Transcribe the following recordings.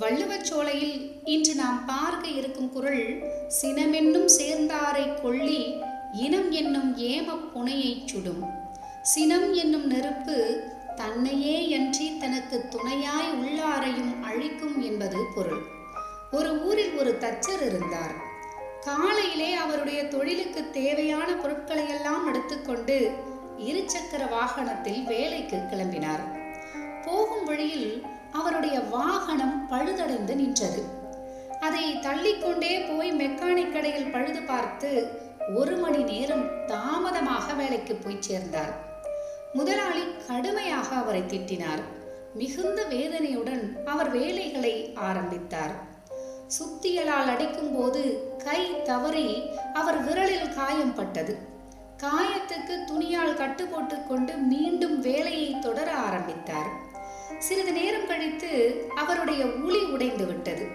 வள்ளுவச்சோலையில் இன்று நாம் பார்க்க இருக்கும் குரல் சினமென்னும் சேர்ந்தாரை கொள்ளி இனம் என்னும் ஏமப் புனையைச் சுடும். சினம் என்னும் நெருப்பு தன்னையே அன்றி தனக்கு துணையாய் உள்ளாரையும் அழிக்கும் என்பது பொருள். ஒரு ஊரில் ஒரு தச்சர் இருந்தார். காலையிலே அவருடைய தொழிலுக்கு தேவையான பொருட்களை எல்லாம் எடுத்துக்கொண்டு இருசக்கர வாகனத்தில் வேலைக்கு கிளம்பினார். போகும் வழியில் அவருடைய வாகனம் பழுதடைந்து நின்றது. அதை தள்ளிக்கொண்டே போய் மெக்கானிக் கடையில் பழுது பார்த்து ஒரு மணி நேரம் தாமதமாக வேலைக்கு போய் சேர்ந்தார். முதலாளி கடுமையாக அவரை திட்டினார். மிகுந்த வேதனையுடன் அவர் வேலைகளை ஆரம்பித்தார். சுத்தியலால் அடிக்கும்போது கை தவறி அவர் விரலில் காயம் பட்டது. காயத்துக்கு துணியால் கட்டு போட்டுக்கொண்டு மீண்டும் வேலையை தொடர ஆரம்பித்தார். சிறிது நேரம் கழித்து அவருடைய உளி உடைந்து விட்டது.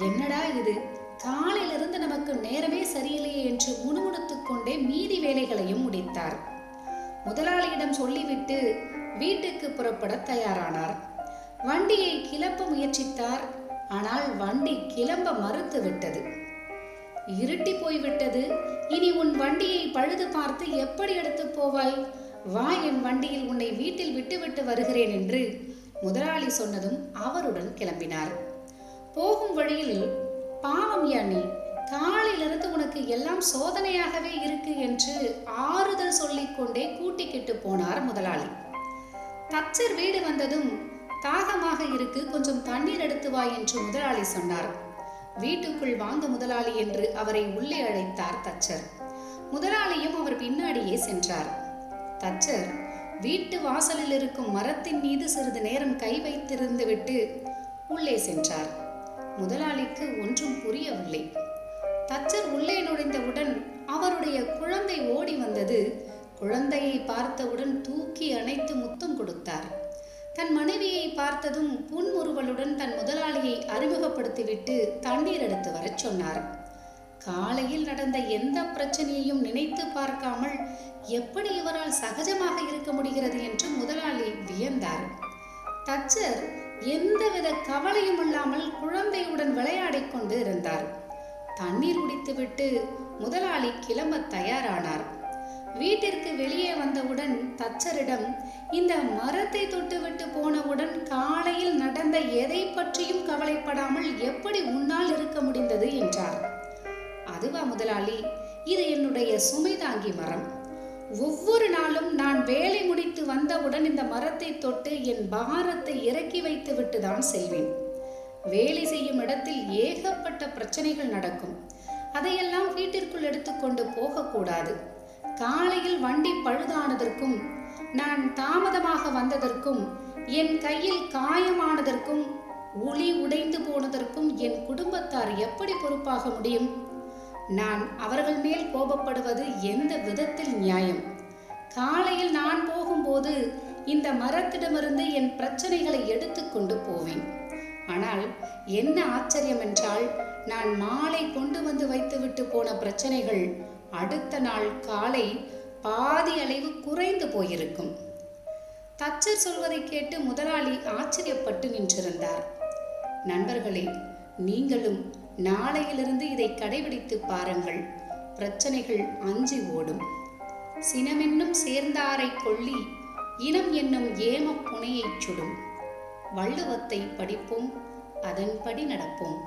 என்னடா இது? காலையிலிருந்து நமக்கு நேரமே சரியில்லையே என்று முணுமுணுத்துக் கொண்டே மீதி வேலைகளையும் முடித்தார். முதலாளியிடம் சொல்லிவிட்டு வீட்டுக்கு புறப்பட தயாரானார். வண்டியை கிளப்ப முயற்சித்தார். ஆனால் வண்டி கிளம்ப மறுத்து விட்டது. இருட்டி போய்விட்டது. இனி உன் வண்டியை பழுது பார்த்து எப்படி எடுத்து போவாய்? வா என் வண்டியில் உன்னை வீட்டில் விட்டுவிட்டு வருகிறேன் என்று முதலாளி சொன்னதும் அவருடன் கிளம்பினார். போகும் வழியில் பாவம் யானி காலையிலிருந்து உனக்கு எல்லாம் சோதனையாகவே இருக்கு என்று ஆறுதல் சொல்லிக்கொண்டே கூட்டிக்கிட்டு போனார் முதலாளி. தச்சர் வீடு வந்ததும் தாகமாக இருக்கு கொஞ்சம் தண்ணீர் எடுத்து வா என்று முதலாளி சொன்னார். வீட்டுக்குள் வாங்க முதலாளி என்று அவரை உள்ளே அழைத்தார் தச்சர். முதலாளியும் அவர் பின்னாடியே சென்றார். தச்சர் வீட்டு வாசலில் இருக்கும் மரத்தின் மீது சிறிது நேரம் கை வைத்திருந்து விட்டு உள்ளே சென்றார். முதலாளிக்கு ஒன்றும் புரியவில்லை. தச்சர் உள்ளே நுழைந்தவுடன் அவருடைய குழந்தை ஓடி வந்தது. குழந்தையை பார்த்தவுடன் தூக்கி அணைத்து முத்தம் கொடுத்தார். தன் மனைவியை பார்த்ததும் புன்முறுவலுடன் தன் முதலாளியை அறிமுகப்படுத்திவிட்டு தண்ணீர் எடுத்து வரச் சொன்னார். காலையில் நடந்த எந்த பிரச்சனையையும் நினைத்து பார்க்காமல் எப்படி இவரால் சகஜமாக இருக்க முடிகிறது என்று முதலாளி வியந்தார். தச்சர் எந்தவித கவலையும் இல்லாமல் குழந்தையுடன் விளையாடிக் கொண்டு இருந்தார். தண்ணீர் குடித்துவிட்டு முதலாளி கிளம்ப தயாரானார். வீட்டிற்கு வெளியே வந்தவுடன் தச்சரிடம் இந்த மரத்தை தொட்டுவிட்டு போனவுடன் காலையில் நடந்த எதை பற்றியும் கவலைப்படாமல் எப்படி உன்னால் இருக்க முடிந்தது? என்றார். அதுவா முதலாளி? இது என்னுடைய சுமை தாங்கி மரம். ஒவ்வொரு நாளும் நான் வேலை முடித்து வந்தவுடன் இந்த மரத்தை தொட்டு என் பாரத்தை இறக்கி வைத்து விட்டு தான் செல்வேன். வேலை செய்யும் இடத்தில் ஏகப்பட்ட பிரச்சனைகள் நடக்கும். அதையெல்லாம் வீட்டிற்குள் எடுத்துக்கொண்டு போகக்கூடாது காலையில் வண்டி பழுதானதற்கும் நான் தாமதமாக வந்ததற்கும் என் கையில் காயமானதற்கும் உளி உடைந்து போனதற்கும் என் குடும்பத்தார் எப்படி பொறுப்பாக முடியும்? நான் அவர்கள் மேல் கோபப்படுவது எந்த விதத்தில் நியாயம்? காலையில் நான் போகும்போது இந்த மரத்திடமிருந்து என் பிரச்சனைகளை எடுத்துக்கொண்டு போவேன். ஆனால் என்ன ஆச்சரியம் என்றால் நான் மாலை கொண்டு வந்து வைத்துவிட்டு போன பிரச்சனைகள் அடுத்த நாள் காலை பாதி அளவு குறைந்து போயிருக்கும். தச்சர் சொல்வதை கேட்டு முதலாளி ஆச்சரியப்பட்டு நின்றிருந்தார். நண்பர்களே நீங்களும் நாளையிலிருந்து இதை கடைபிடித்து பாருங்கள். பிரச்சனைகள் அஞ்சி ஓடும். சினமென்னும் சேர்ந்தாரை கொள்ளி இனம் என்னும் ஏமப் புனையைச் சுடும். வள்ளுவத்தை படிப்போம் அதன்படி நடப்போம்.